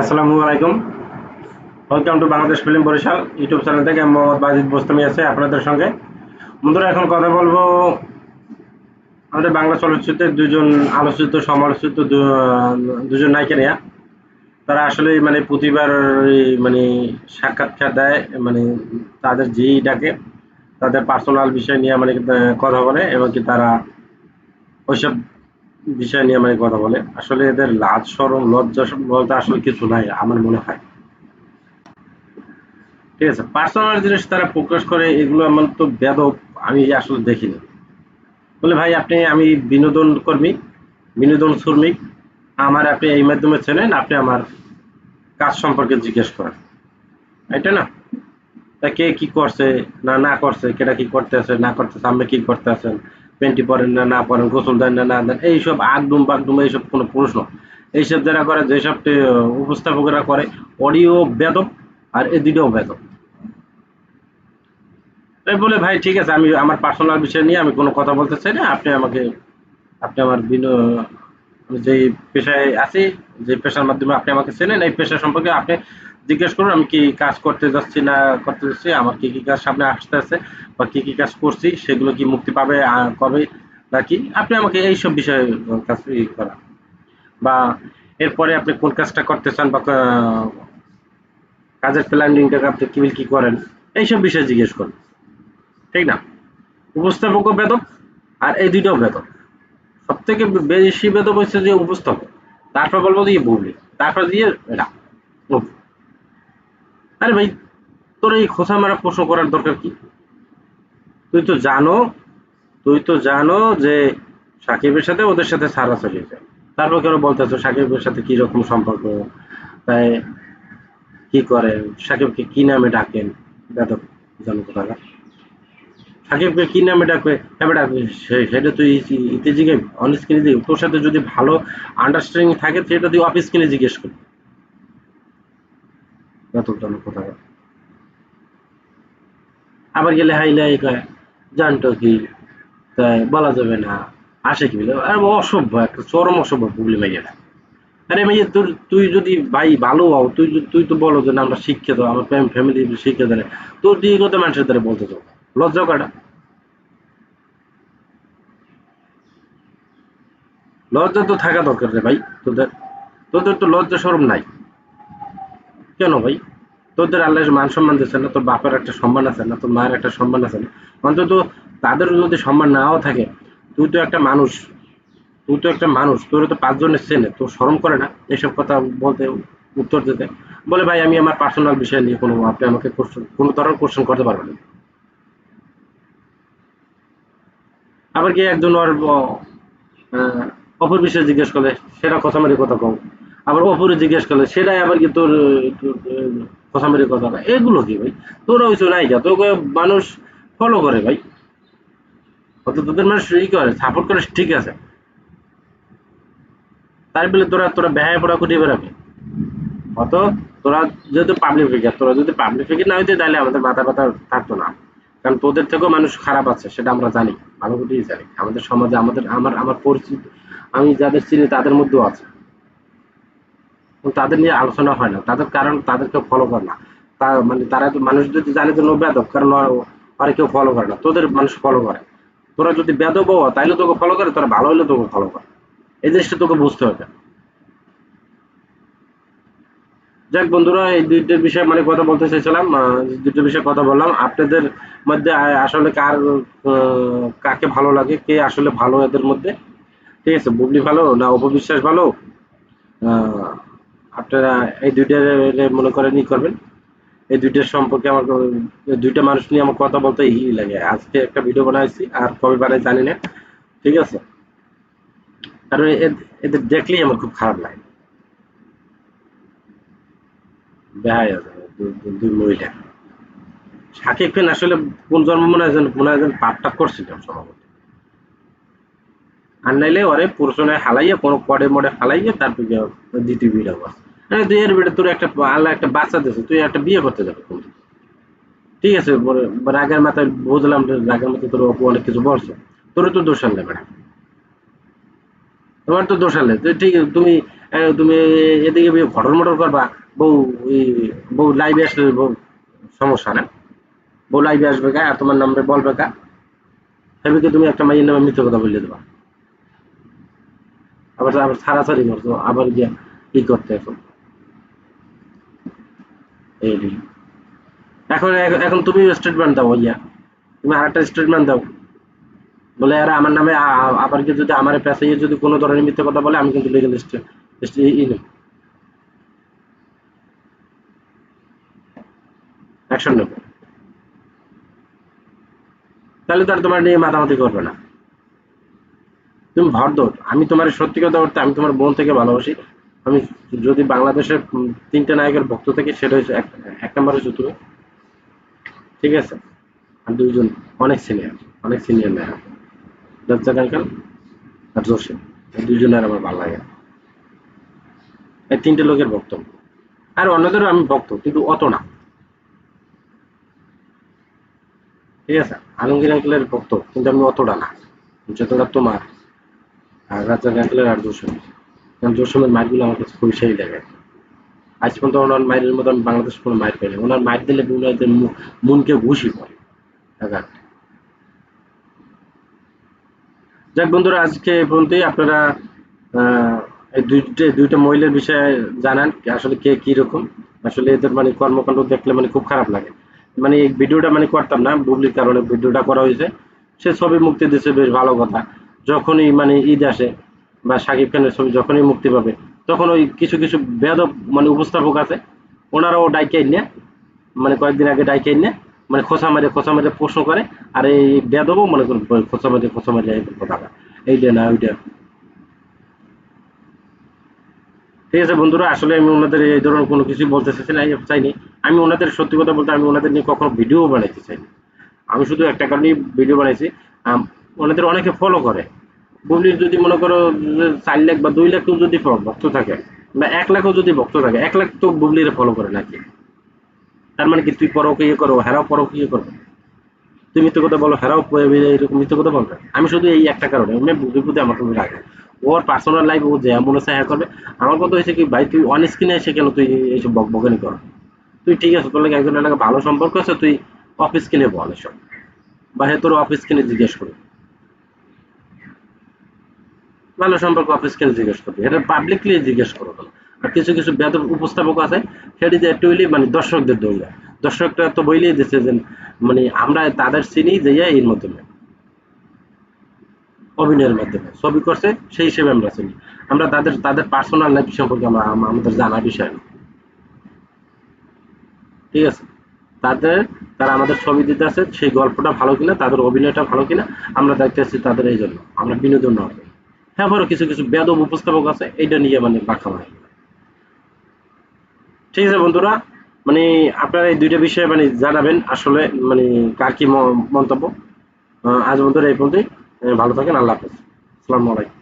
আসসালামু আলাইকুম। Welcome to Bangladesh film Barishal YouTube channel থেকে আমি মোহাম্মদ বাজিদ বোস্তমি আছে আপনাদের সঙ্গে। বন্ধুরা, এখন কথা বলব আমাদের বাংলা চলচ্চিত্রের দুজন আলোচিত, সমালোচিত দুজন নায়িকা নিয়ে। তারা আসলে মানে প্রতিবার মানে সাক্ষাৎকার দেয় মানে তাদের যেই ডাকে, তাদের পার্সোনাল বিষয় নিয়ে মানে কথা বলে এবং কি তারা ওইসব বিষয় নিয়ে মানে কথা বলে। আসলে এদের লাজ সরম লজ্জা বলতে আসলে কিছু নাই, আমার মনে হয়। ঠিক আছে পার্সোনাল জিনিস তারা প্রকাশ করে, এগুলো আমার তো বেদব আমি আসলে দেখিনি। বলে, ভাই, আপনি, আমি বিনোদন কর্মী, বিনোদন শ্রমিক, আমার আপনি এই মাধ্যমে চেনেন, আপনি আমার কাজ সম্পর্কে জিজ্ঞেস করেন। এটা না? তা কে কি করছে, না না করছে, কেটা কি করতে আছে না করতেছে আপনি কি করতে আছেন? প্যান্টি পরেন না না পরেন, গোসল দেন না না দেন, এইসব আগডুম বাগডুম, এইসব কোনো প্রশ্ন। এইসব যারা করে, যেসব উপস্থাপকেরা করে, অডিও বেদব আর এ দুটোও বেদব। তাই বলে, ভাই, ঠিক আছে, আমি আমার পার্সোনাল বিষয় নিয়ে আমি কোনো কথা বলতে চাই না। আপনি আমাকে, আপনি আমার বিনো যেই পেশায় আছি, যে পেশার মাধ্যমে আপনি আমাকে চেনেন, এই পেশা সম্পর্কে আপনি জিজ্ঞেস করুন, আমি কি কাজ করতে যাচ্ছি না করতে যাচ্ছি, আমার কি কি কাজ সামনে আসতে আছে বা কি কি কাজ করছি, সেগুলো কি মুক্তি পাবে কবে নাকি? আপনি আমাকে এইসব বিষয়ে কাজ ই করা বা এরপরে আপনি কোন কাজটা করতে চান বা কাজের প্ল্যানিংটাকে আপনি কি কি করেন, এইসব বিষয়ে জিজ্ঞেস করুন। ঠিক না? উপস্থাপকও বেদক আর এই দুইটাও বেদব সব থেকে বেশি বেদক হচ্ছে যে উপস্থাপক। তারপর বলব দিয়ে বুবলি তারপর দিয়ে অপু। আরে ভাই, তোর এই খোসা মারা প্রশ্ন করার দরকার কি? তুই তো জানো, তুই তো জানো যে সাকিবের সাথে ওদের সাথে সারা চলে যায়। তারপর কেন বলতেছো সাকিবের সাথে কি রকম সম্পর্ক? তাই কি করেন সাকিবকে কি নামে ডাকেন? বেদব জানো কোথাকার সাকিবকে কি নামে ডাকবে? হ্যাঁ ডাকবে সেটা তুই ইতে জিজ্ঞেস অন স্ক্রিনে তোর সাথে যদি ভালো আন্ডারস্ট্যান্ডিং থাকে, সেটা তুই অফ স্ক্রিনে জিজ্ঞেস করবি। আবার গেলে হাইলাই কয়, জানতো কি? তাই বলা যাবে না, আসে কি? বলে অসভ্য, একটা চরম অসভ্য বুগলি মাইয়া আরে ভাইয়া তোর, তুই যদি ভাই ভালো হও, তুই তুই তো বলো যে না, আমরা শিক্ষিত, আমার ফ্যামিলি শিক্ষিত তোর তুই কত মানুষের দ্বারা বলতে চাও লজ্জা কাটা লজ্জা তো থাকা দরকার রে ভাই, তোদের তোদের তো লজ্জা সরম নাই। কেন ভাই? তোদের আল্লাহ মান সম্মান দিচ্ছে না, তোর বাপের একটা সম্মান আছে না, তোর মায়ের একটা সম্মান আছে না? অন্তত তাদের যদি সম্মান নাও থাকে, তুই তো একটা মানুষ, তুই তো একটা মানুষ, তোর তো পাঁচজনের চেনে, তোর শরম করে না এসব কথা বলতে, উত্তর দিতে? বলে ভাই, আমি আমার পার্সোনাল বিষয় নিয়ে কোনো, আপনি আমাকে question- কোনো ধরনের কোশ্চেন করতে পারবেন আবার কি একজন ওর অপর বিষয়ে জিজ্ঞেস করলে, সেটা কথা মারি কথা কম আবার অপরে জিজ্ঞেস করলে, সেটাই আবার কি তোর কথা কথা কয়। এগুলো কি ভাই? তোরা হইছো নায়িকা তোকে মানুষ ফলো করে ভাই। অত তোদের মানুষ ই করে সাপোর্ট করে, ঠিক আছে। তাই বলে তোরা তোরা ব্যয় পড়া করে বেড়াবে। অত তোরা যেহেতু পাবলিক ফিগার তোরা যদি পাবলিক ফিগার না হইতে তাহলে আমাদের মাথা ব্যথা থাকতো না। কারণ তোদের থেকেও মানুষ খারাপ আছে, সেটা আমরা জানি, ভালো করেই জানি। আমাদের সমাজে, আমাদের, আমার আমার পরিচিত, আমি যাদের চিনি তাদের মধ্যেও আছে। তাদের নিয়ে আলোচনা হয় না। তাদের কারণ তাদেরকে ফলো করে না। তা মানে তারা মানুষ যদি জানে যে বেদব কারণ ওরা কেউ ফলো করে না। তোদের মানুষ ফলো করে। তোরা যদি বেদব হও, তাইলে তোকে ফলো করে, তোরা ভালো হলে তোকে ফলো করে। এই জিনিসটা তোকে বুঝতে হবে। যাক বন্ধুরা, এই দুইটার বিষয়ে মানে কথা বলতে চাইছিলাম দুইটার বিষয়ে কথা বললাম। আপনাদের মধ্যে আসলে কার কাকে ভালো লাগে, কে আসলে ভালো এদের মধ্যে? ঠিক আছে, বুবলি ভালো না অপবিশ্বাস ভালো? আপনারা এই দুইটা মনে করেন ই করবেন। এই দুইটার সম্পর্কে আমার দুইটা মানুষ নিয়ে আমার কথা বলতে ই লাগে। আজকে একটা ভিডিও বানাইছি, আর কবে বানাই জানি না। ঠিক আছে? এ- এদের দেখলেই আমার খুব খারাপ লাগে। বেহাই দুই মহিলা। সাকিব খান আসলে কোন জন্ম মনে হয় যেন মনে টাপ সম্ভবত। আর নাইলে ওরে পুরুষনে হালাইয়া, কোনো পরে মোড়ে হালাইয়া তারপর দ্বিতীয় বিয়ে হব আরে তুই এর বেটে, তোর একটা আল্লাহ একটা বাচ্চা দিয়েছে, তুই একটা বিয়ে করতে যাবে ঠিক আছে রাগের মাথায় বুঝলাম রাগের মাথায় তোর অপু অনেক কিছু বলছে। তোর তো দোষ আনলে ম্যাডাম তোমার তো দোষ আনলে। ঠিক, তুমি তুমি এদিকে ঘটর মটর করবা, বউ বউ লাইভে আসলে বউ, সমস্যা না। বউ লাইভে আসবে কা আর তোমার নামে বলবে কা সেদিকে তুমি একটা মাইয়ের নামে মিথ্যে কথা বলে দেবা। আবার আবার ছাড়াছাড়ি করছ আবার গিয়া কি করতে এখন? এই এখন এখন তুমি স্টেটমেন্ট দাও ইয়া তুমি আরেকটা স্টেটমেন্ট দাও। বলে, আর, আমার নামে আবার কি যদি আমার পেশাইয়ে যদি কোনো ধরনের মিথ্যে কথা বলে, আমি কিন্তু লিগেল অ্যাকশন নেব। তাহলে তো আর তোমার নিয়ে মাতামাতি করবে না। তুমি ভর আমি তোমার সত্যি কথা বলতে, আমি তোমার বোন থেকে ভালোবাসি। আমি যদি বাংলাদেশের তিনটে নায়কের ভক্ত থেকে, সেটা হচ্ছে এক নম্বর হচ্ছে তুমি। ঠিক আছে? আর দুইজন অনেক সিনিয়র অনেক সিনিয়র নায়ক। রাজ্জাক আঙ্কাল আর জোশী, এই দুইজনের আমার ভালো লাগে। এই তিনটে লোকের ভক্ত। আর অন্যদেরও আমি ভক্ত, কিন্তু অত না। ঠিক আছে? আলমগীর আঙ্কেলের ভক্ত, কিন্তু আমি অতটা না। যতটা তোমার আর রাজ্জাক আঙ্কেলের আর জোসেম কারণ জোসেমের মাইরগুলো আমার কাছে সেই লাগে আজ পর্যন্ত ওনার মায়ের মতো বাংলাদেশ কোনো মায়ের পাইনি। ওনার মায়ের দিলে ওনাদের মনকে ঘুষি পড়ে একাট। যাক বন্ধুরা, আজকে এই পর্যন্তই। আপনারা এই দুইটা দুইটা মহিলার বিষয়ে জানান আসলে কে কি রকম আসলে এদের মানে কর্মকাণ্ড দেখলে মানে খুব খারাপ লাগে। মানে এই ভিডিওটা মানে করতাম না, বুবলির কারণে ভিডিওটা করা হয়েছে। সে ছবি মুক্তি দিচ্ছে বেশ ভালো কথা। যখনই মানে ঈদ আসে বা শাকিব খানের ছবি যখনই মুক্তি পাবে, তখন ওই কিছু কিছু বেদব মানে উপস্থাপক আছে, ওনারাও ডাইকে নিয়ে মানে কয়েকদিন আগে ডাইকে নিয়ে মানে খোসা মারে খোসা মারে প্রশ্ন করে, আর এই বেদবও মনে করেন খোসা মারে খোসা মারে কথা এইটা না ওইটা। ঠিক আছে বন্ধুরা, আসলে আমি ওনাদের এই ধরনের কোনো কিছু বলতে চাইছি না চাইনি। আমি ওনাদের সত্যি কথা বলতে, আমি ওনাদের নিয়ে কখনো ভিডিও বানাইতে চাইনি। আমি শুধু একটা কারণেই ভিডিও বানাইছি ওনাদের অনেকে ফলো করে। বুবলির যদি মনে করো চার লাখ বা দুই লাখ যদি ভক্ত থাকে, বা এক লাখও যদি ভক্ত থাকে, এক লাখ তো বুবলির ফলো করে নাকি? তার মানে কি তুই পরকে ইয়ে করো, হেরাও পরকে ইয়ে করবে? তুই মিথ্যে কথা বলো, হেরাও এরকম মিথ্যে কথা বলবে? আমি শুধু এই একটা কারণে এমনি বুদ্ধি বুদ্ধি আমার তুমি রাখে ওর পার্সোনাল লাইফ ও যে মনে হ্যাঁ করবে। আমার কথা হয়েছে কি, ভাই, তুই অন স্ক্রিনে এসে কেন তুই এইসব বক বকানি কর? তুই ঠিক আছে? তোর লাগে একজনের লাগে ভালো সম্পর্ক আছে, তুই অফিস কিনে বল এসব। বা তোর অফিস কিনে জিজ্ঞেস করবি ভালো সম্পর্ক অফিস কিনে জিজ্ঞেস করবি? এটা পাবলিকলি জিজ্ঞেস করো না। আর কিছু কিছু বেদ উপস্থাপক আছে, সেটি যে হইলেই মানে দর্শকদের দৌড়া দর্শকরা তো বইলেই দিচ্ছে যে মানে আমরা তাদের চিনি যে এর মাধ্যমে। অভিনয়ের মাধ্যমে। ছবি করছে, সেই হিসেবে আমরা চিনি। আমরা তাদের তাদের পার্সোনাল লাইফ সম্পর্কে আমরা আমাদের জানা বিষয় না। ঠিক আছে? তাদের, তারা আমাদের ছবি দিতে আছে সেই গল্পটা ভালো কিনা, তাদের অভিনয়টা ভালো কিনা, আমরা দেখতে আসছি তাদের এই জন্য। আমরা বিনোদন না হ্যাঁ বড় কিছু কিছু বেদব উপস্থাপক আছে, এইটা নিয়ে মানে বাঁকা হয় ঠিক আছে বন্ধুরা মানে আপনারা এই দুইটা বিষয়ে মানে জানাবেন আসলে মানে কার কি মন্তব্য। আজ বন্ধুরা এই পর্যন্তই। ভালো থাকেন, আল্লাহ হাফেজ। আসসালামু আলাইকুম।